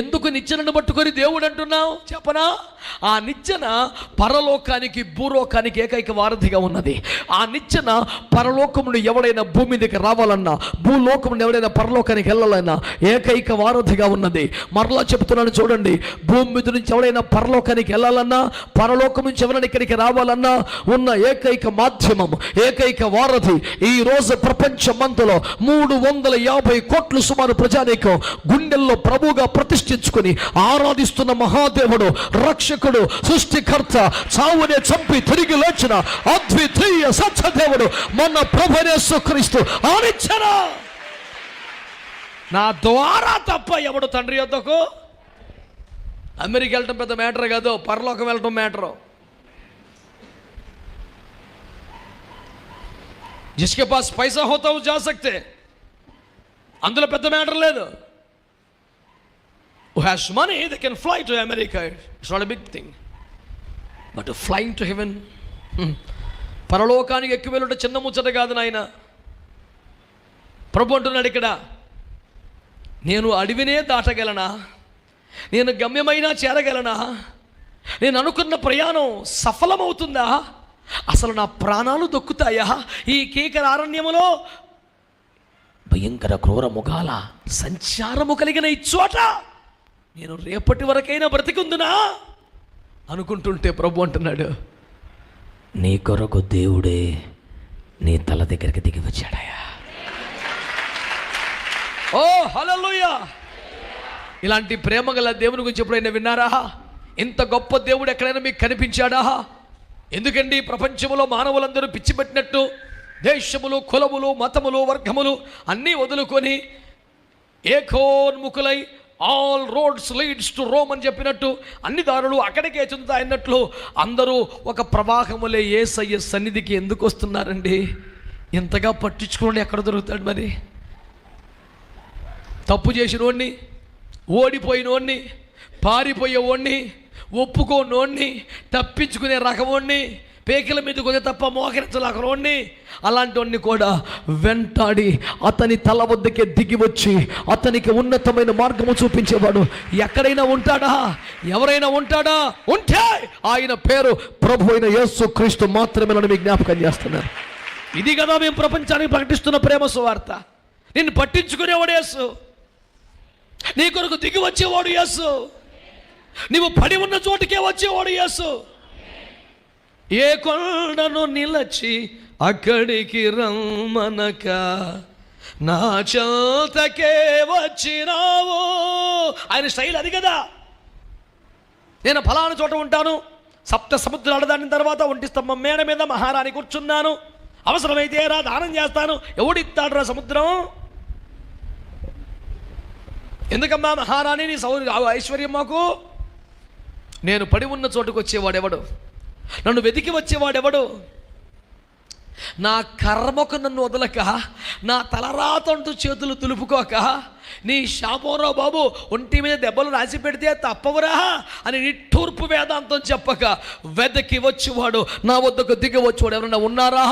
ఎందుకు నిచ్చెనను పట్టుకొని దేవుడు అంటున్నావు? చెప్పనా? ఆ నిచ్చెన పరలోకానికి భూలోకానికి ఏకైక వారధిగా ఉన్నది. ఆ నిచ్చెన పరలోకమును ఎవడైనా భూమి మీదకి రావాలన్నా భూలోకమును ఎవడైనా పరలోకానికి వెళ్ళాలన్నా ఏకైక వారధిగా ఉన్నది. మరలా చెప్తున్నాను చూడండి భూమి మీద నుంచి ఎవడైనా పరలోకానికి వెళ్ళాలన్నా పరలోకం నుంచి ఎవరైనా ఇక్కడికి రావాలన్నా ఉన్న ఏకైక మాధ్యమం ఏకైక వారధి ఈ రోజు ప్రపంచమంతలో మూడు వందల యాభై కోట్లు సుమారు ప్రజానీకం గుండెల్లో ప్రభువుగా ప్రతిష్ఠించుకుని ఆరాధిస్తున్న మహాదేవుడు రక్షకుడు సృష్టికర్త చావునే చంపి తిరిగి లేచిన అద్వితీయ సత్యదేవుడు మన ప్రభునేసు క్రీస్తు ఆనిచ్చరా నా ద్వారా తప్ప ఎవడు తండ్రి యొద్దకు అమెరికా వెళ్ళటం పెద్ద మ్యాటర్ కాదు పరలోకం వెళ్ళటం మ్యాటరు जिसके पास पैसा होता है वो जा सकते అందులో పెద్ద మ్యాటర్ లేదు Who has money they can fly to America it's not a big thing but flying to heaven పరలోకానికి ఎక్కువ వెళ్ళుంటే చిన్న ముచ్చట కాదు నాయన. ప్రభు అంటున్నాడు ఇక్కడ నేను అడవినే దాటగలనా? నేను గమ్యమైనా చేరగలనా? నేను అనుకున్న ప్రయాణం సఫలమవుతుందా? అసలు నా ప్రాణాలు దొక్కుతాయా? ఈ కీకర అరణ్యములో భయంకర క్రూర ముఖాల సంచారము కలిగిన ఈ చోట నేను రేపటి వరకైనా బ్రతికుందునా? అనుకుంటుంటే ప్రభు అంటున్నాడు నీ కొరకు దేవుడే నీ తల దగ్గరికి దిగి వచ్చాడయా ఓ హల్లెలూయా! ఇలాంటి ప్రేమ గల దేవుని గురించి ఎప్పుడైనా విన్నారా? ఇంత గొప్ప దేవుడు ఎక్కడైనా మీకు కనిపించాడా? ఎందుకండి ప్రపంచంలో మానవులందరూ పిచ్చిపెట్టినట్టు దేశములు కులములు మతములు వర్గములు అన్నీ వదులుకొని ఏకోన్ముఖులై all roads leads to Rome అని చెప్పినట్టు అన్ని దారులు అక్కడికే చెందుతాయన్నట్లు అందరూ ఒక ప్రవాహములే ఏసయ్య సన్నిధికి ఎందుకు వస్తున్నారండి? ఇంతగా పట్టించుకోండి ఎక్కడ దొరుకుతాడు మరి? తప్పు చేసినోడిని ఓడిపోయినోడిని పారిపోయేవాడిని ఒప్పుకోనోడిని తప్పించుకునే రకమోడిని పేకల మీద కొద్ది తప్ప మోకరించలేకనోడిని అలాంటి వాడిని కూడా వెంటాడి అతని తల వద్దకే దిగి వచ్చి అతనికి ఉన్నతమైన మార్గము చూపించేవాడు ఎక్కడైనా ఉంటాడా? ఎవరైనా ఉంటాడా? ఉంటే ఆయన పేరు ప్రభు అయిన యేసు క్రీస్తు మాత్రమే మీ మీకు జ్ఞాపకం చేస్తున్నారు. ఇది కదా మేము ప్రపంచానికి ప్రకటిస్తున్న ప్రేమ సువార్త. నిన్ను పట్టించుకునేవాడు యేసు. నీ కొరకు దిగి వచ్చేవాడు యేసు. నీవు పడి ఉన్న చోటుకే వచ్చేవాడు యేసు. ఏ కొండను నిలచి అక్కడికి రమ్మనక? నా చేతకే వచ్చినావు. ఆయన స్టైల్ అది కదా. నేను ఫలానా చోట ఉంటాను. సప్త సముద్రాలు దాటిన తర్వాత ఒంటి స్తంభం మేడ మీద మహారాణి కూర్చున్నాను. అవసరమైతే రా దానం చేస్తాను. ఎవడిస్తాడు రా సముద్రం? ఎందుకమ్మా మహారాణి నీ సౌ ఐశ్వర్యం మాకు? నేను పడి ఉన్న చోటుకు వచ్చేవాడెవడు నన్ను వెతికి వచ్చేవాడెవడు? నా కర్మకు నన్ను వదలక నా తలరాతంటూ చేతులు తులుపుకోక నీ శాపోరావు బాబు ఒంటి మీద దెబ్బలు రాసి పెడితే తప్పవురా అని నిట్టూర్పు వేదాంతం చెప్పక వెదకి వచ్చేవాడు నా వద్దకు దిగి వచ్చేవాడు ఎవరైనా ఉన్నారా?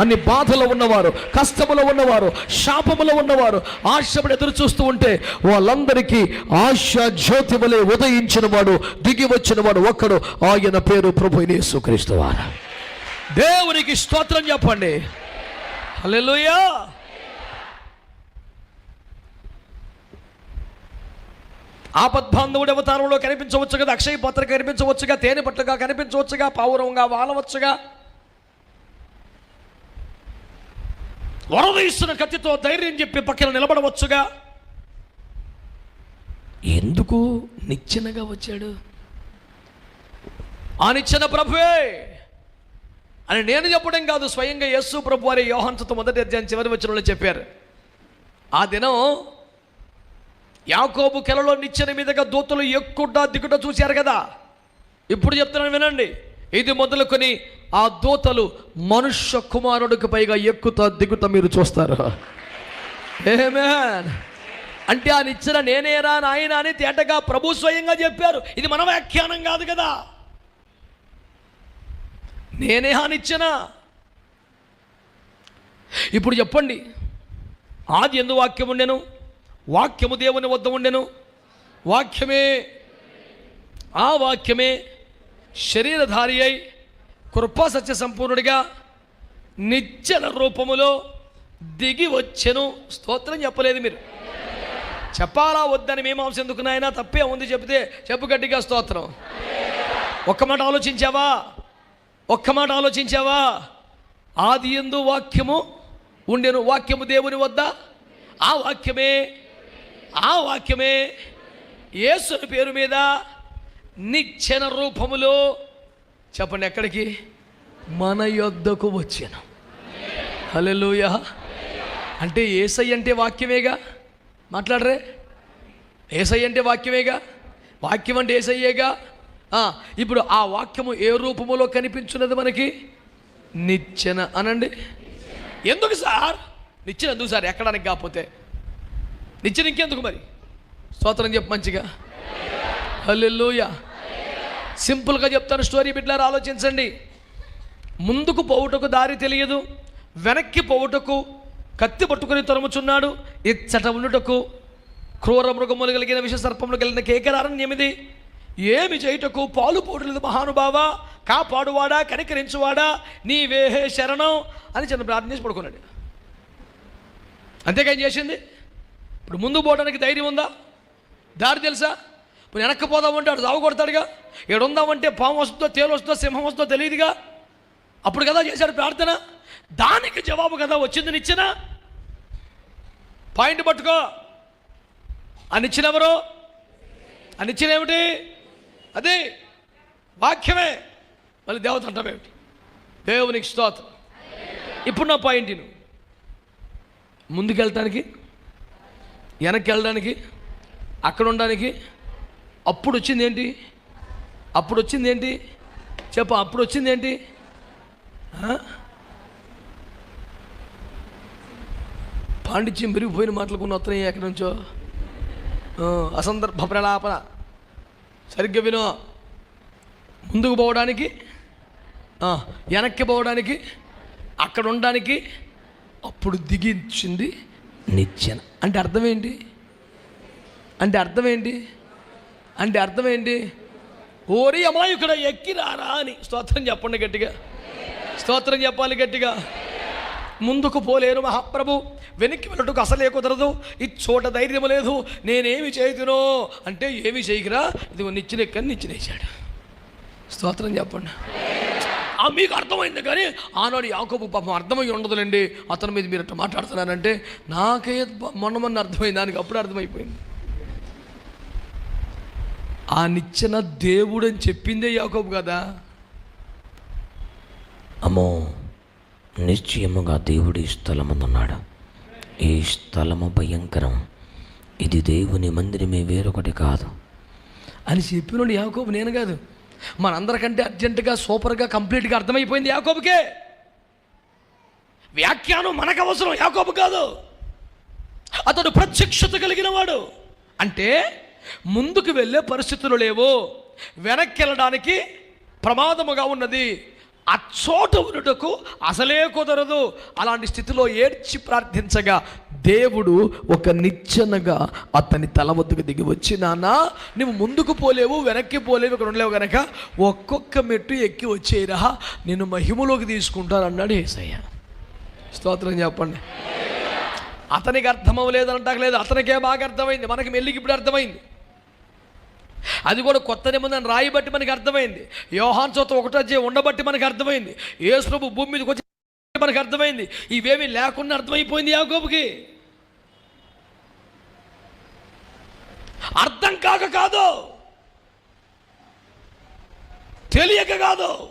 అన్ని బాధలో ఉన్నవారు కష్టములో ఉన్నవారు శాపములో ఉన్నవారు ఆశపడి ఎదురు చూస్తూ ఉంటే వాళ్ళందరికీ ఆశ జ్యోతి వలె ఉదయించిన వాడు దిగి వచ్చిన వాడు ఒక్కడు ఆయన పేరు ప్రభు యేసుక్రీస్తు వారా. దేవునికి స్తోత్రం చెప్పండి. హల్లెలూయా. ఆపద్బాంధవుడు అవతారంలో కనిపించవచ్చు కదా అక్షయ పాత్ర కనిపించవచ్చుగా తేనె పట్టుగా కనిపించవచ్చుగా పావురంగా వాలవచ్చుగా. వరదీస్తున్న కత్తితో ధైర్యం చెప్పి పక్కన నిలబడవచ్చుగా. ఎందుకు నిచ్చెనగా వచ్చాడు? ఆ నిచ్చెన ప్రభువే. అని నేను చెప్పడం కాదు స్వయంగా యస్సు ప్రభు వారి యోహంతతో మొదటి అధ్యాయం చివరి వచనంలో చెప్పారు. ఆ దినం యాకోబు కెలలో నిచ్చెన మీదుగా దూతలు ఎక్కుట దిగుట చూశారు కదా? ఇప్పుడు చెప్తున్నాను వినండి. ఇది మొదలుకొని ఆ దూతలు మనుష్య కుమారుడికి పైగా ఎక్కుతా దిగుతా మీరు చూస్తారు. ఏమేన్ అంటే ఆ నిచ్చెన నేనేరా నాయన అని తేటగా ప్రభు స్వయంగా చెప్పారు. ఇది మన వ్యాఖ్యానం కాదు కదా? నేనే ఆ నిచ్చెన ఇప్పుడు చెప్పండి ఆది ఎందు వాక్యం ఉండెను? వాక్యము దేవుని వద్ద ఉండెను? వాక్యమే ఆ వాక్యమే శరీరధారి అయి కృపా సత్య సంపూర్ణుడిగా నిచ్చల రూపములో దిగి వచ్చెను. స్తోత్రం చెప్పలేదు మీరు. చెప్పాలా వద్దని మీమాంస ఎందుకు నాయనా? తప్పే ఉంది చెబితే చెప్పు గట్టిగా స్తోత్రం. ఒక్క మాట ఆలోచించావా? ఒక్క మాట ఆలోచించావా? ఆది ఎందు వాక్యము ఉండెను. వాక్యము దేవుని వద్ద? ఆ వాక్యమే. ఆ వాక్యమే. యేసుని పేరు మీద నిచ్చెన రూపములో చెప్పండి ఎక్కడికి? మన యొద్దకు వచ్చాను. హలెలుయ అంటే ఏసై అంటే వాక్యమేగా? మాట్లాడరే. ఏసై అంటే వాక్యమేగా? వాక్యం అంటే ఏసయ్యేగా ఇప్పుడు ఆ వాక్యము ఏ రూపములో కనిపించున్నది మనకి? నిచ్చెన అనండి. ఎందుకు సార్? నిచ్చెన ఎందుకు సార్? ఎక్కడానికి కాకపోతే. నిచ్చెన ఇంకెందుకు మరి? స్తోత్రం చెప్పు మంచిగా. హల్లెలూయ. సింపుల్గా చెప్తాను స్టోరీ బిడ్లారు ఆలోచించండి. ముందుకు పోవుటకు దారి తెలియదు. వెనక్కి పోవుటకు కత్తి పట్టుకుని తరుముచున్నాడు. ఇచ్చట ఉండుటకు క్రూర మృగములు కలిగిన విష సర్పములు కలిగిన కేకరారణ్యమిది. ఏమి చేయుటకు పాలు పోటలేదు మహానుభావ? కాపాడువాడా? కనికరించువాడా? నీవేహే శరణం అని చిన్న ప్రార్థన చేసి పడుకున్నాడు. అంతేకాని చేసింది? ఇప్పుడు ముందు పోవడానికి ధైర్యం ఉందా? దారి తెలుసా? ఇప్పుడు వెనక్కి పోదామంటే అటు సాగు కొడతాడుగా? ఉందామంటే పాము వస్తుందో తేలు వస్తుందో సింహం వస్తుందో తెలియదుగా? అప్పుడు కదా చేశాడు ప్రార్థన. దానికి జవాబు కదా వచ్చింది నిచ్చిన? పాయింట్ పట్టుకో. అనిచ్చిన ఎవరు? అనిచ్చిన ఏమిటి? అదే వాక్యమే. మళ్ళీ దేవత అంటామేమిటి దేవునికి స్తోత్రం. ఇప్పుడు నా పాయింట్ నువ్వు ముందుకు వెళ్ళటానికి వెనక్కి వెళ్ళడానికి అక్కడ ఉండడానికి అప్పుడు వచ్చింది ఏంటి? అప్పుడు వచ్చింది ఏంటి? చెప్పు అప్పుడు వచ్చింది ఏంటి? పాండిత్యం పెరిగిపోయిన మాటలు కొన్ని వస్తున్నాయి ఎక్కడి నుంచో. అసందర్భ ప్రలాపన. సరిగ్గా విను. ముందుకు పోవడానికి వెనక్కి పోవడానికి అక్కడ ఉండడానికి అప్పుడు దిగించింది నిచ్చెన. అంటే అర్థం ఏంటి? అంటే అర్థం ఏంటి? అంటే అర్థం ఏంటి? ఓరి అమాయకుడ ఎక్కిరారా అని. స్తోత్రం చెప్పండి గట్టిగా. స్తోత్రం చెప్పాలి గట్టిగా. ముందుకు పోలేను మహాప్రభు. వెనక్కి వెళ్ళటకు అసలే కుదరదు. ఈ చోట ధైర్యం లేదు. నేనేమి చేయుతునో అంటే ఏమి చేయకురా? ఇది నిచ్చిన ఎక్కని నిచ్చినేసాడు స్తోత్రం చెప్పండి. మీకు అర్థమైంది కానీ ఆనాడు యాకోబు పాపం అర్థమై ఉండదులేండి. అతని మీద మీరు అట్లా మాట్లాడుతున్నారంటే నాకే మొన్న మొన్న అర్థమైంది. దానికి అప్పుడు అర్థమైపోయింది. ఆ నిచ్చెన దేవుడు అని చెప్పిందే యాకోబు కదా. అమ్మో. నిశ్చయముగా దేవుడి స్థలమునున్నాడు. ఈ స్థలము భయంకరం. ఇది దేవుని మందిరమే వేరొకటి కాదు. అని చెప్పినోడు యాకోబు నేను కాదు. మనందరికంటే అర్జెంటుగా సూపర్గా కంప్లీట్గా అర్థమైపోయింది యాకోబుకే. వ్యాఖ్యానం మనకు అవసరం యాకోబు కాదు. అతడు ప్రత్యక్షత కలిగిన వాడు అంటే ముందుకు వెళ్ళే పరిస్థితులు లేవు. వెనక్కి వెళ్ళడానికి ప్రమాదముగా ఉన్నది. అచ్చోట ఉన్నటకు అసలే కుదరదు. అలాంటి స్థితిలో ఏడ్చి ప్రార్థించగా దేవుడు ఒక నిచ్చెనగా అతని తల వద్దకు దిగి వచ్చి నాన్న నువ్వు ముందుకు పోలేవు వెనక్కి పోలేవు ఇక్కడ ఉండలేవు కనుక ఒక్కొక్క మెట్టు ఎక్కి వచ్చేయరా నేను మహిమలోకి తీసుకుంటాను అన్నాడు ఏసయ్య. స్తోత్రం చెప్పండి. అతనికి అర్థం అవ్వలేదంటాక లేదు అతనికే బాగా అర్థమైంది మనకి మెల్లికి ఇప్పుడు అర్థమైంది. అది కూడా కొత్త నిబంధన రాయి బట్టి మనకి అర్థమైంది. యోహాన్ చోత ఒకటో ఉండబట్టి మనకి అర్థమైంది. యేసు భూమి మీదకి వచ్చి మనకి అర్థమైంది. ఇవేమీ లేకుండా అర్థమైపోయింది యాకోబుకి. అర్థం కాక కాదు. తెలియక కాదు.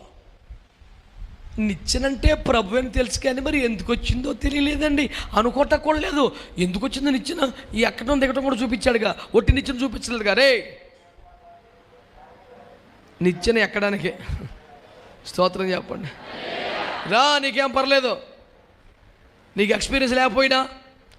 నిచ్చెనంటే ప్రభు అని తెలుసు కానీ మరి ఎందుకు వచ్చిందో తెలియలేదండి. అనుకోట కూడా లేదు. ఎందుకు వచ్చిందో నిచ్చిన? ఈ ఎక్కడం దిగటం కూడా చూపించాడుగా. ఒట్టి నిచ్చెన చూపించలేదు రే నిచ్చెన ఎక్కడానికి? స్తోత్రం చెప్పండి. రా నీకేం పర్లేదు. నీకు ఎక్స్పీరియన్స్ లేకపోయినా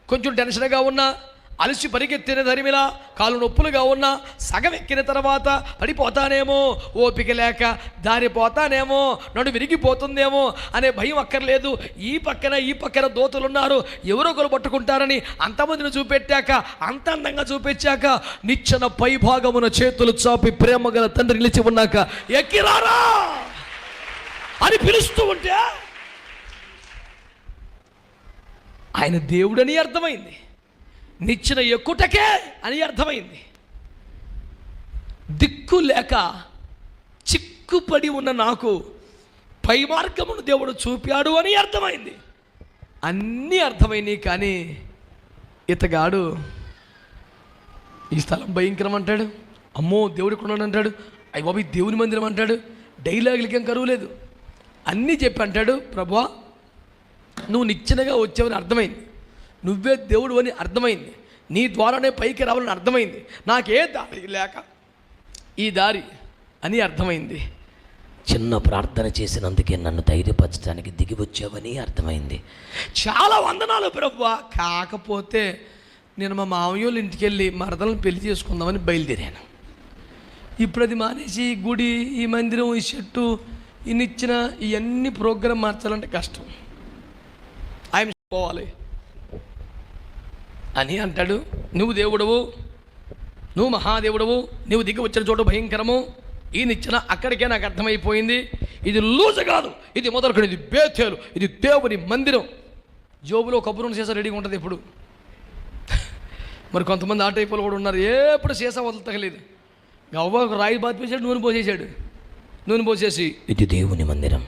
కొంచెం టెన్షన్గా ఉన్నా అలసి పరిగెత్తిన ధరిమిలా కాలు నొప్పులుగా ఉన్న సగం ఎక్కిన తర్వాత పడిపోతానేమో ఓపిక లేక దారిపోతానేమో నడు విరిగిపోతుందేమో అనే భయం అక్కర్లేదు. ఈ పక్కన ఈ పక్కన దోతులు ఉన్నారు ఎవరో ఒకరు పట్టుకుంటారని అంతమందిని చూపెట్టాక అంత అందంగా చూపించాక నిచ్చెన పైభాగమున చేతులు చాపి ప్రేమ గల తండ్రి నిలిచి ఉన్నాక ఎక్కిరారా అని పిలుస్తూ ఉంటే ఆయన దేవుడని అర్థమైంది. నిచ్చిన ఎక్కుటకే అని అర్థమైంది. దిక్కు లేక చిక్కుపడి ఉన్న నాకు పై మార్గమును దేవుడు చూపాడు అని అర్థమైంది. అన్నీ అర్థమైనాయి కానీ ఇతగాడు ఈ స్థలం భయంకరం అంటాడు అమ్మో దేవుడు ఇక్కడ అంటాడు. అయ్య బాబు దేవుని మందిరం అంటాడు. డైలాగులకేం కరువు లేదు. అన్నీ చెప్పి అంటాడు ప్రభా నువ్వు నిచ్చెనగా వచ్చావని అర్థమైంది. నువ్వే దేవుడు అని అర్థమైంది. నీ ద్వారానే పైకి రావాలని అర్థమైంది. నాకే దారి లేక ఈ దారి అని అర్థమైంది. చిన్న ప్రార్థన చేసినందుకే నన్ను ధైర్యపరచడానికి దిగి వచ్చావని అర్థమైంది. చాలా వందనాలు ప్రభు కాకపోతే నేను మా మామయ్య వాళ్ళ ఇంటికి వెళ్ళి మరదలను పెళ్ళి చేసుకుందామని బయలుదేరాను. ఇప్పుడు అది మానేసి ఈ గుడి ఈ మందిరం ఈ చెట్టు ఈ నిచ్చిన ఇవన్నీ ప్రోగ్రాం మార్చాలంటే కష్టం. ఆయన పోవాలి. అని అంటాడు. నువ్వు దేవుడవు నువ్వు మహాదేవుడవు నువ్వు దిగి వచ్చిన చోట భయంకరము. ఈ నిచ్చెన అక్కడికే నాకు అర్థమైపోయింది. ఇది లూజ కాదు ఇది మొదలుకొని ఇది బేతేలు ఇది దేవుని మందిరం. జోబులో కబురును సీసా రెడీగా ఉంటుంది ఇప్పుడు. మరి కొంతమంది ఆ కూడా ఉన్నారు. ఎప్పుడు సీసా వదలతగలేదు. అవ్వ ఒక రాయి బాతిపేసాడు నూనె పోసేసాడు. నూనె పోసేసి ఇది దేవుని మందిరం.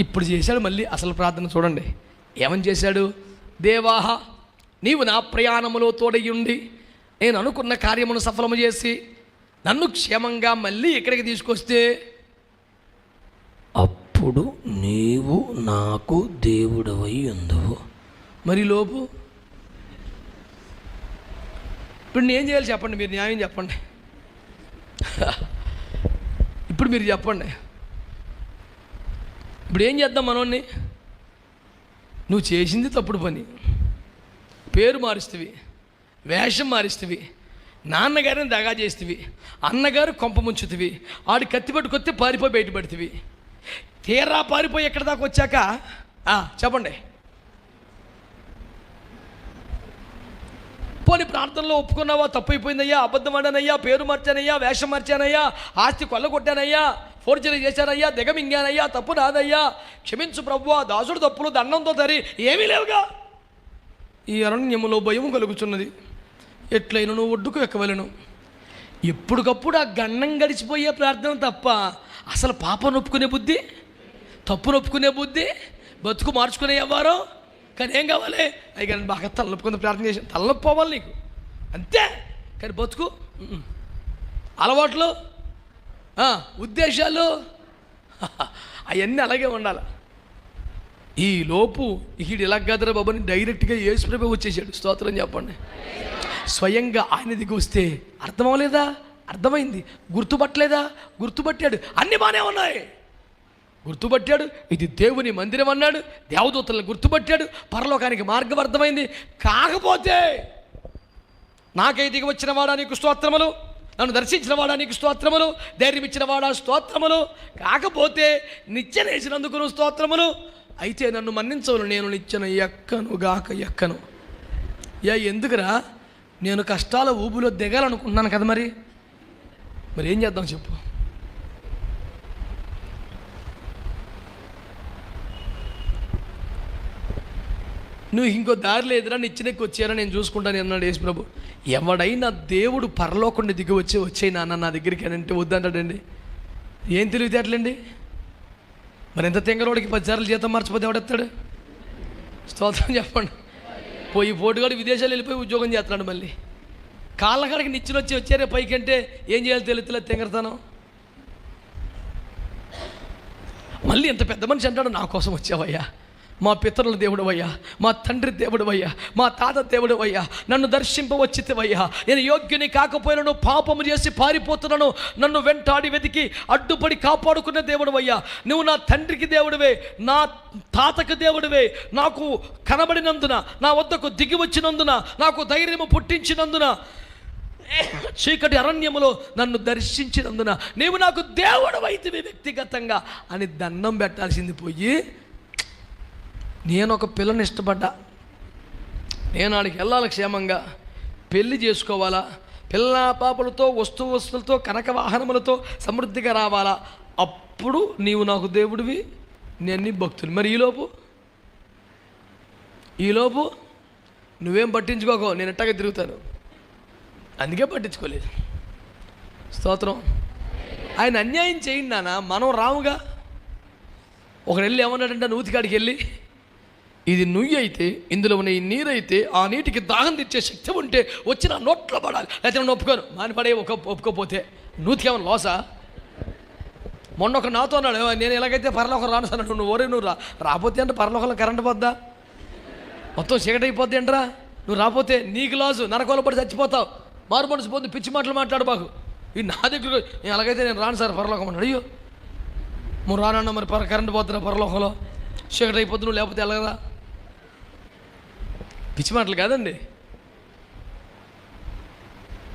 ఇప్పుడు చేశాడు మళ్ళీ అసలు ప్రార్థన చూడండి. ఏమని చేశాడు? దేవాహ నీవు నా ప్రయాణములో తోడయ్యుండి నేను అనుకున్న కార్యమును సఫలము చేసి నన్ను క్షేమంగా మళ్ళీ ఇక్కడికి తీసుకొస్తే అప్పుడు నీవు నాకు దేవుడవై ఉందవు. మరి లోపు ఇప్పుడు నేను చేయాలి చెప్పండి మీరు న్యాయం చెప్పండి. ఇప్పుడు మీరు చెప్పండి. ఇప్పుడు ఏం చేద్దాం మనోడిని నువ్వు చేసింది తప్పుడు పని. పేరు మారుస్తుంది వేషం మారుస్తుంది నాన్నగారిని దగా చేస్తుంది అన్నగారు కొంప ముంచుతివి ఆడు కత్తి పట్టుకొత్తి పారిపోయి బయటపడుతుంది తీరా పారిపోయి ఎక్కడి దాకా వచ్చాక? చెప్పండి. పోని ప్రార్థనలో ఒప్పుకున్నావా? తప్పైపోయిందయ్యా అబద్ధం ఆడానయ్యా పేరు మార్చానయ్యా వేషం మార్చానయ్యా ఆస్తి కొల్లగొట్టానయ్యా ఫోర్జరీ చేశానయ్యా దిగమింగానయ్యా తప్పు నాదయ్యా క్షమించు ప్రభు దాసుడు తప్పులు దండంతో తరి ఏమీ లేవుగా. ఈ అరణ్యములో భయము కలుగుతున్నది ఎట్లయినను నువ్వు ఒడ్డుకు ఎక్కవలను? ఎప్పటికప్పుడు ఆ గండం గడిచిపోయే ప్రార్థన తప్ప అసలు పాప నొప్పుకునే బుద్ధి? తప్పు నొప్పుకునే బుద్ధి? బతుకు మార్చుకునే ఎవ్వరు? కానీ ఏం కావాలి? అయ్యి కానీ బాగా తలనొప్పుకుని ప్రార్థన చేసి తలనొప్పి పోవాలి నీకు. అంతే. కానీ బతుకు అలవాట్లు ఉద్దేశాలు అవన్నీ అలాగే ఉండాలి. ఈ లోపు ఈడు ఇలా గదర బాబుని డైరెక్ట్గా యేసుప్రభు వచ్చేసాడు. స్తోత్రం చెప్పండి. స్వయంగా ఆయన దిగి వస్తే అర్థమవలేదా? అర్థమైంది. గుర్తుపట్టలేదా? గుర్తుపట్టాడు. అన్నీ బాగానే ఉన్నాయి. గుర్తుపట్టాడు. ఇది దేవుని మందిరం అన్నాడు. దేవదూతలను గుర్తుపట్టాడు. పరలోకానికి మార్గం అర్థమైంది. కాకపోతే నాకై దిగి వచ్చిన వాడా నీకు స్తోత్రములు? నన్ను దర్శించిన వాడా నీకు స్తోత్రములు? ధైర్యం ఇచ్చిన వాడా స్తోత్రములు? కాకపోతే నిత్యనేసినందుకు నువ్వు స్తోత్రములు? అయితే నన్ను మన్నించవులు నేను నిచ్చిన ఎక్కను గాక ఎక్కను. యా ఎందుకురా? నేను కష్టాల ఊబులో దిగాలనుకుంటున్నాను కదా మరి? మరి ఏం చేద్దాం చెప్పు. నువ్వు ఇంకో దారి లేదురా నిచ్చినెక్కి వచ్చారా? నేను చూసుకుంటాను అన్నాడు యేసు ప్రభు. ఎవడైనా దేవుడు పరలోకుండా దిగి వచ్చి వచ్చాయి నాన్న నా దగ్గరికి అని అంటే వద్దంటాడండి. ఏం తెలివితేటలండి? మరి ఎంత తెంగరోడికి పది సార్లు జీతం మర్చిపోతే ఎవడెత్తాడు? స్తోత్రం చెప్పండి. పోయి పోటుగాడు విదేశాలు వెళ్ళిపోయి ఉద్యోగం చేస్తున్నాడు మళ్ళీ. కాళ్ళ నిచ్చులు వచ్చి వచ్చారే పైకి అంటే ఏం చేయాలి తెలుగుతులే తెంగరతనం. మళ్ళీ ఎంత పెద్ద మనిషి అంటాడు నా కోసం వచ్చావయ్యా. మా పితరుల దేవుడు అయ్యా మా తండ్రి దేవుడు అయ్యా మా తాత దేవుడు అయ్యా నన్ను దర్శింపవచ్చితివయ్యా. నేను యోగ్యుని కాకపోయినను పాపము చేసి పారిపోతున్నాను. నన్ను వెంటాడి వెతికి అడ్డుపడి కాపాడుకున్న దేవుడు అయ్యా నువ్వు నా తండ్రికి దేవుడివే నా తాతకు దేవుడివే. నాకు కనబడినందున నా వద్దకు దిగి వచ్చినందున నాకు ధైర్యము పుట్టించినందున చీకటి అరణ్యములో నన్ను దర్శించినందున నీవు నాకు దేవుడు వైద్యమే వ్యక్తిగతంగా అని దండం పెట్టాల్సింది పోయి నేను ఒక పిల్లని ఇష్టపడ్డా. నేను ఆడికి వెళ్ళాలి క్షేమంగా. పెళ్ళి చేసుకోవాలా. పిల్ల పాపలతో వస్తు వస్తువులతో కనక వాహనములతో సమృద్ధిగా రావాలా. అప్పుడు నీవు నాకు దేవుడివి నేను నీ భక్తులు మరి ఈలోపు? ఈలోపు? నువ్వేం పట్టించుకోకో నేను ఎట్టగా తిరుగుతాను. అందుకే పట్టించుకోలేదు. స్తోత్రం. ఆయన అన్యాయం చేయండి నాన్న మనం రాముగా. ఒకడు వెళ్ళి ఏమన్నాడంటే నూతికాడికి వెళ్ళి ఇది నుయ్యి అయితే ఇందులో ఉన్న ఈ నీరైతే ఆ నీటికి దాహం తెచ్చే శక్తి ఉంటే వచ్చిన నోట్లో పడాలి. లేకపోతే నేను ఒప్పుకోను. మాని పడే ఒక ఒప్పుకోపోతే నూతికి లోసా? మొన్న ఒక నాతో అన్నాడు నేను ఎలాగైతే పరలోకం రాను సార్ నువ్వు ఓరే నువ్వు రా రాకపోతే అంటే పరలోకంలో కరెంట్ పోద్దా? మొత్తం చీకటి అయిపోద్ది ఏంట్రా? నువ్వు రాపోతే నీకు లాసు నరకోల పడి చచ్చిపోతావు. మారు మనసు పొంది పిచ్చి మాటలు మాట్లాడు బాకు ఇది నా దగ్గర నేను అలాగైతే నేను రాను సార్ పరలోకం అన్నాడు అయ్యో. నువ్వు రానన్నా మరి పర కరెంట్ పోతున్నా పరలోకంలో? చీకటి అయిపోతుంది నువ్వు లేకపోతే ఎలాగరా? పిచ్చి మాటలు కాదండి.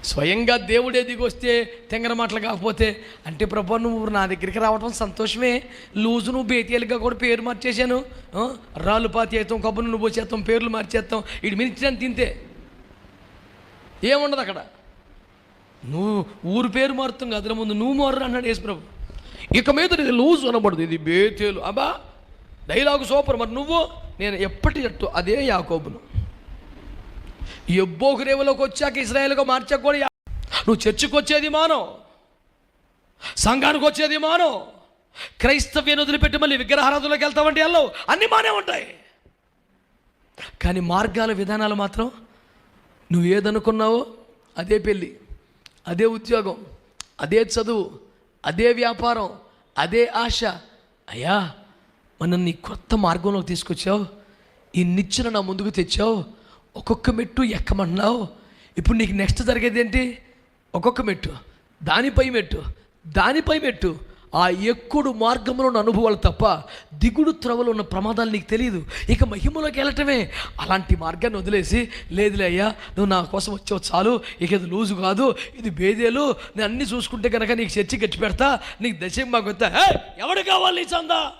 స్వయంగా దేవుడే దిగొస్తే తెంగర మాటలు కాకపోతే అంటే ప్రభా నువ్వు నా దగ్గరికి రావడం సంతోషమే. లూజు నువ్వు బేతీలుగా కూడా పేరు మార్చేశాను. రాళ్ళు పాతి అవుతాం కబ్బును నువ్వు వచ్చేస్తాం పేర్లు మార్చేస్తాం ఇటు మీద తింతే. ఏముండదు అక్కడ. నువ్వు ఊరు పేరు మారుతాం కదా ముందు నువ్వు మారు అన్నాడు యేసుప్రభు ఇక మీద ఇది లూజ్ అనబడదు ఇది బేతేలు. అబ్బా డైలాగు సూపర్. మరి నువ్వు నేను ఎప్పటి అదే యాకోబును. ఎబ్బోకు రేవులోకి వచ్చాక ఇజ్రాయేల్గా మార్చాక కూడా నువ్వు చర్చికి వచ్చేది మానో. సంఘానికి వచ్చేది మానో. క్రైస్తవ్యం వదిలిపెట్టి మళ్ళీ విగ్రహారాధనలోకి వెళ్తామంటే వెళ్ళవు అన్నీ మానే ఉంటాయి. కానీ మార్గాల విధానాలు మాత్రం నువ్వు ఏదనుకున్నావో అదే పెళ్ళి అదే ఉద్యోగం అదే చదువు అదే వ్యాపారం అదే ఆశ. అయ్యా మన నీ కొత్త మార్గంలోకి తీసుకొచ్చావు. ఈ నిచ్చిన నా ముందుకు తెచ్చావు. ఒక్కొక్క మెట్టు ఎక్కమన్నావు? ఇప్పుడు నీకు నెక్స్ట్ జరిగేది ఏంటి? ఒక్కొక్క మెట్టు దానిపై మెట్టు దానిపై మెట్టు. ఆ ఎక్కుడు మార్గంలో ఉన్న అనుభవాలు తప్ప దిగుడు త్రవలు ఉన్న ప్రమాదాలు నీకు తెలియదు ఇక మహిమలోకి వెళ్ళటమే. అలాంటి మార్గాన్ని వదిలేసి లేదులే అయ్యా నువ్వు నా కోసం వచ్చావు చాలు. ఇక ఇది లూజు కాదు ఇది బేదేలు. నేను అన్ని చూసుకుంటే కనుక నీకు చర్చి గచ్చి పెడతా. నీకు దశం మాకు వస్తా. "హే, ఎవడు కావాలి నీ చందా?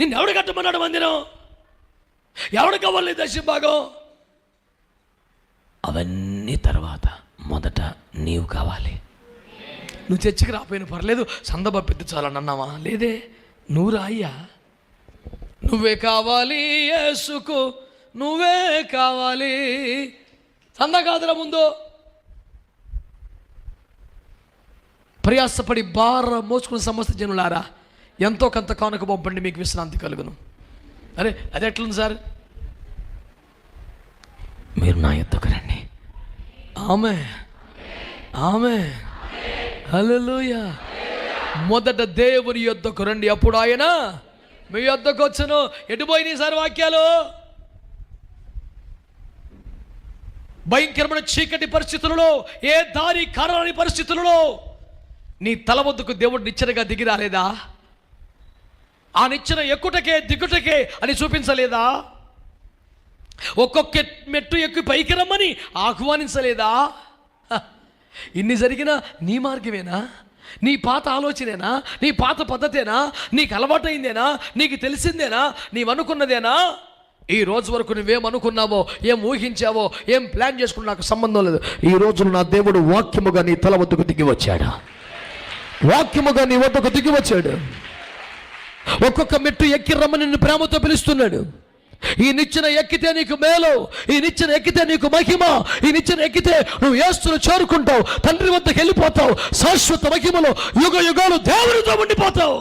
నిన్ను ఎవడు కట్టమన్నాడు మందిరం? ఎవడు కావాలి నీ దశం భాగం అవన్నీ తర్వాత మొదట నీవు కావాలి. నువ్వు చర్చికి రాపోయిన పర్లేదు సందబ పెద్ద చాలని అన్నావా లేదే నువ్వు రాయ్యా? నువ్వే కావాలి యేసుకు నువ్వే కావాలి. సంద కాదురా ముందు. ప్రయాసపడి బార మోసుకున్న సమస్త జనులారా ఎంతో కొంత కానుక పంపండి మీకు విశ్రాంతి కలుగును. అరే అది ఎట్లుంది సార్? మీరు నా యొద్దకు రండి. ఆమె ఆమె. హల్లెలూయా. మొదట దేవుని యొద్దకు రండి. అప్పుడు ఆయన మీ యొద్దకు వచ్చును. ఎటు పోయినాయి సార్ వాక్యాలు? భయంకరమైన చీకటి పరిస్థితులలో ఏ దారి కారణాని పరిస్థితులలో నీ తల వద్దకు దేవుడు నిచ్చెనగా దిగి రాలేదా? ఆ నిచ్చెన ఎక్కుటకే దిగుటకే అని చూపించలేదా? ఒక్కొక్క మెట్టు ఎక్కి పైకి రమ్మని ఆహ్వానించలేదా? ఇన్ని జరిగినా నీ మార్గమేనా? నీ పాత ఆలోచనేనా? నీ పాత పద్ధతేనా? నీకు అలవాటైందేనా? నీకు తెలిసిందేనా? నీవనుకున్నదేనా? ఈ రోజు వరకు నువ్వేమనుకున్నావో ఏం ఊహించావో ఏం ప్లాన్ చేసుకున్నా నాకు సంబంధం లేదు. ఈ రోజు నా దేవుడు వాక్యముగా నీ తల వద్దకు దిగి వచ్చాడు. వాక్యముగా నీ వద్దకు దిగి వచ్చాడు. ఒక్కొక్క మెట్టు ఎక్కి రమ్మని నిన్ను ప్రేమతో పిలుస్తున్నాడు. ఈ నిచ్చెన ఎక్కితే నీకు మేలు ఈ నిచ్చిన ఎక్కితే నీకు మహిమ ఈ నిచ్చెన ఎక్కితే నువ్వు ఏస్తులు చేరుకుంటావు తండ్రి వద్దకు వెళ్ళిపోతావు శాశ్వత మహిమలో యుగ యుగాలు దేవునితో ఉండిపోతావు.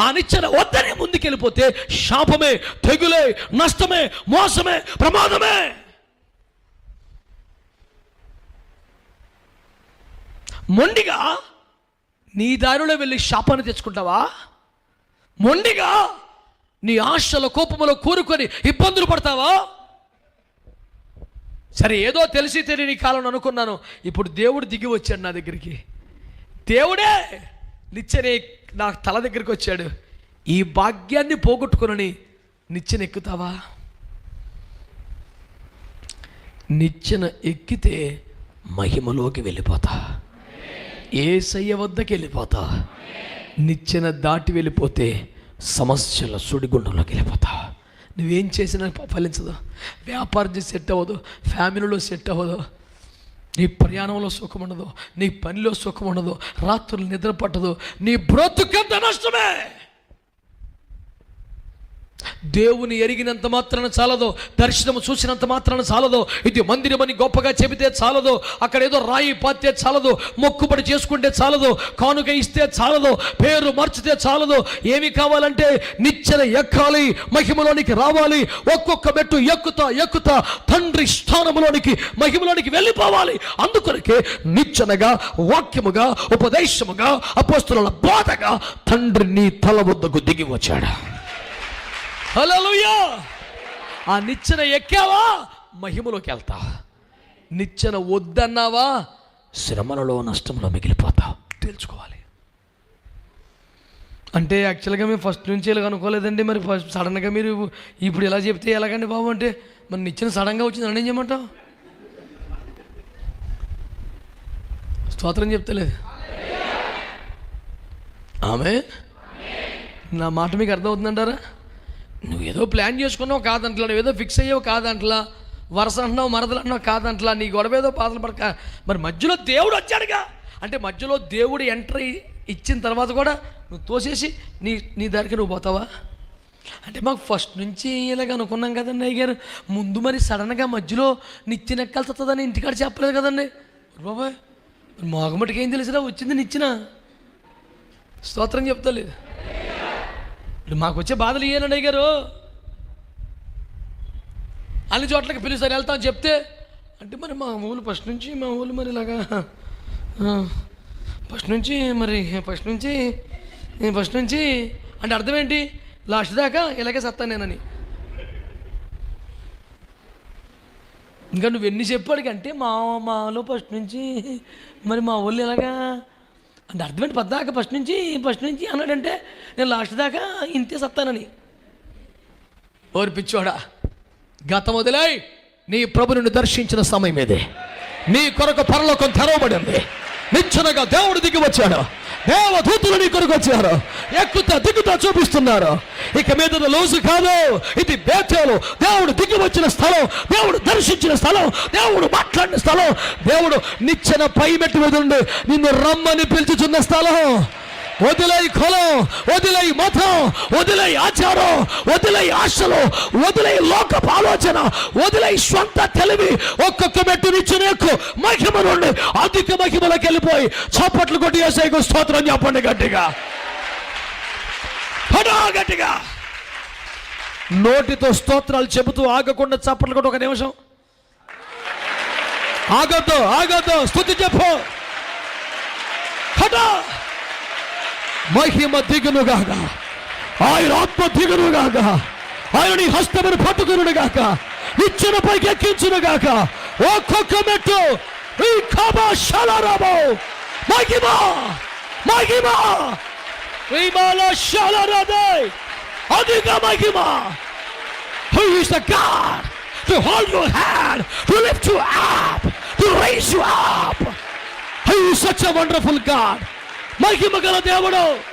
ఆ నిచ్చెన వద్దని ముందుకెళ్ళిపోతే శాపమే తెగులే నష్టమే మోసమే ప్రమాదమే. మొండిగా నీ దారిలో వెళ్ళి శాపాన్ని తెచ్చుకుంటావా? మొండిగా నీ ఆశల కోపములో కూరుకొని ఇబ్బందులు పడతావా? సరే ఏదో తెలిసి తెలియని కాలం అనుకున్నాను. ఇప్పుడు దేవుడు దిగి వచ్చాడు నా దగ్గరికి. దేవుడే నిచ్చెనే నా తల దగ్గరికి వచ్చాడు. ఈ భాగ్యాన్ని పోగొట్టుకునని నిచ్చెన ఎక్కుతావా? నిచ్చెన ఎక్కితే మహిమలోకి వెళ్ళిపోతా. ఏసయ్య వద్దకి వెళ్ళిపోతా. నిచ్చెన దాటి వెళ్ళిపోతే సమస్యల సుడిగుండంలోకి వెళ్ళిపోతా. నువ్వేం చేసినా ఫలించదు. వ్యాపారం చేసి సెట్ అవ్వదు. ఫ్యామిలీలో సెట్ అవ్వదు. నీ ప్రయాణంలో సుఖం ఉండదు. నీ పనిలో సుఖం ఉండదు. రాత్రులు నిద్ర పట్టదు. నీ బ్రతుకంత నష్టమే? దేవుని ఎరిగినంత మాత్రాన చాలదు దర్శనము చూసినంత మాత్రాన చాలదు ఇది మందిరమని గొప్పగా చెబితే చాలదు అక్కడ ఏదో రాయి పాతే చాలదు మొక్కుబడి చేసుకుంటే చాలదు కానుక ఇస్తే చాలదు పేరు మార్చితే చాలదు ఏమి కావాలంటే నిచ్చెన ఎక్కాలి మహిమలోనికి రావాలి ఒక్కొక్క మెట్టు ఎక్కుతా ఎక్కుతా తండ్రి స్థానములోనికి మహిమలోనికి వెళ్ళిపోవాలి. అందుకొరకే నిచ్చెనగా వాక్యముగా ఉపదేశముగా అపోస్తుల బోధగా తండ్రి నీ తల వద్దకు దిగి వచ్చాడు. హలోయా ఆ నిచ్చెన ఎక్కావా? మహిమలోకి వెళ్తా. నిచ్చెన వద్దన్నావా? శ్రమలలో నష్టంలో మిగిలిపోతావు తెలుసుకోవాలి అంటే యాక్చువల్గా మేము ఫస్ట్ నుంచి ఇలా అనుకోలేదండి. మరి ఫస్ట్ సడన్గా మీరు ఇప్పుడు ఇలా చెప్తే ఎలాగండి బాబు? అంటే మరి నిచ్చిన సడన్గా వచ్చింది అని ఏం చేయమంటావు? స్తోత్రం చెప్తలేదు ఆమె నా మాట మీకు అర్థమవుతుందంటారా? నువ్వు ఏదో ప్లాన్ చేసుకున్నావు కాదంట్లా నువ్వు ఏదో ఫిక్స్ అయ్యావు కాదంట్లా వరుస అంటున్నావు మరదలు అన్నావు కాదంట్లా నీ గొడవ ఏదో బాధలు పడక. మరి మధ్యలో దేవుడు వచ్చాడుగా. అంటే మధ్యలో దేవుడు ఎంట్రీ ఇచ్చిన తర్వాత కూడా నువ్వు తోసేసి నీ నీ దగ్గరికి నువ్వు పోతావా? అంటే మాకు ఫస్ట్ నుంచి ఇలాగ అనుకున్నాం కదండి అయ్య గారు ముందు మరి సడన్గా మధ్యలో నిచ్చిన ఎక్కాల్సి వస్తుందని ఇంటికాడ చెప్పలేదు కదండి. బాబాయ్ మోగమటికి ఏం తెలిసినా వచ్చింది నిచ్చిన. స్తోత్రం చెప్తా లేదు. మాకు వచ్చే బాధలు ఏనని అడిగారు గారు? అన్ని చోట్లకి పిలుస్తారు వెళ్తాం చెప్తే అంటే మరి మా ఊళ్ళు ఫస్ట్ నుంచి మా ఊళ్ళు మరి ఇలాగా ఫస్ట్ నుంచి మరి ఫస్ట్ నుంచి ఫస్ట్ నుంచి అంటే అర్థం ఏంటి? లాస్ట్ దాకా ఇలాగే సత్తా నేనని. ఇంకా నువ్వు ఎన్ని చెప్పాడు అంటే మా మాలో ఫస్ట్ నుంచి మరి మా ఊళ్ళు ఎలాగా అంటే అర్థమేంటి? పద్దాకా ఫస్ట్ నుంచి ఫస్ట్ నుంచి అన్నాడంటే నేను లాస్ట్ దాకా ఇంతే సత్తానని. ఓరి పిచ్చోడా గతం వదిలై నీ ప్రభుని దర్శించిన సమయం ఇదే నీ కొరకు పరలోకం తెరవబడింది. నిచ్చనగా దేవుడు దిగి వచ్చాడు. దేవదూతులు నీ కొరకు వచ్చారు. ఎక్కుతా దిగుతా చూపిస్తున్నారు. ఇక మీద లోజు కాదు. ఇది బేతేలు. దేవుడు దిగి వచ్చిన స్థలం. దేవుడు దర్శించిన స్థలం. దేవుడు మాట్లాడిన స్థలం. దేవుడు నిచ్చెన పై మెట్టు మీద నిన్ను రమ్మని పిలుచుచున్న స్థలం. వదిలై కులం వదిలై మతం వదిలై ఆచారం వదిలై ఆశలు వదిలై లోకపు ఆలోచన వదిలై స్వంత తెలివి. ఒక్కొక్క మెట్టు నిచ్చునేకు మహిమ నుండి అధిక మహిమలోకి వెళ్ళిపోయి చప్పట్లు కొట్టి వేసేకు స్తోత్రం చెప్పండి గట్టిగా. గట్టిగా. నోటితో స్తోత్రాలు చెబుతూ ఆగకుండా చప్పట్లు కొట్టి ఒక నిమిషం. ఆగద్దు ఆగద్దు స్థుతి చెప్పు. హఠా మహిమ దిగునుగాక ఆయన ఆత్మ దిగునుగాక ఆయన నీ హస్తమును పట్టుకునుగాక ఇచ్చిన పైకి ఎక్కించునుగాక ఒక్కొక్క మెట్టు ఈ కబా శలరాబో మహిమ మహిమ విమాల శలరదే అధిక మహిమ Who is the God to hold your hand, to lift you up, to raise you up? He is such a wonderful God. మహిమ గల దేవుడు.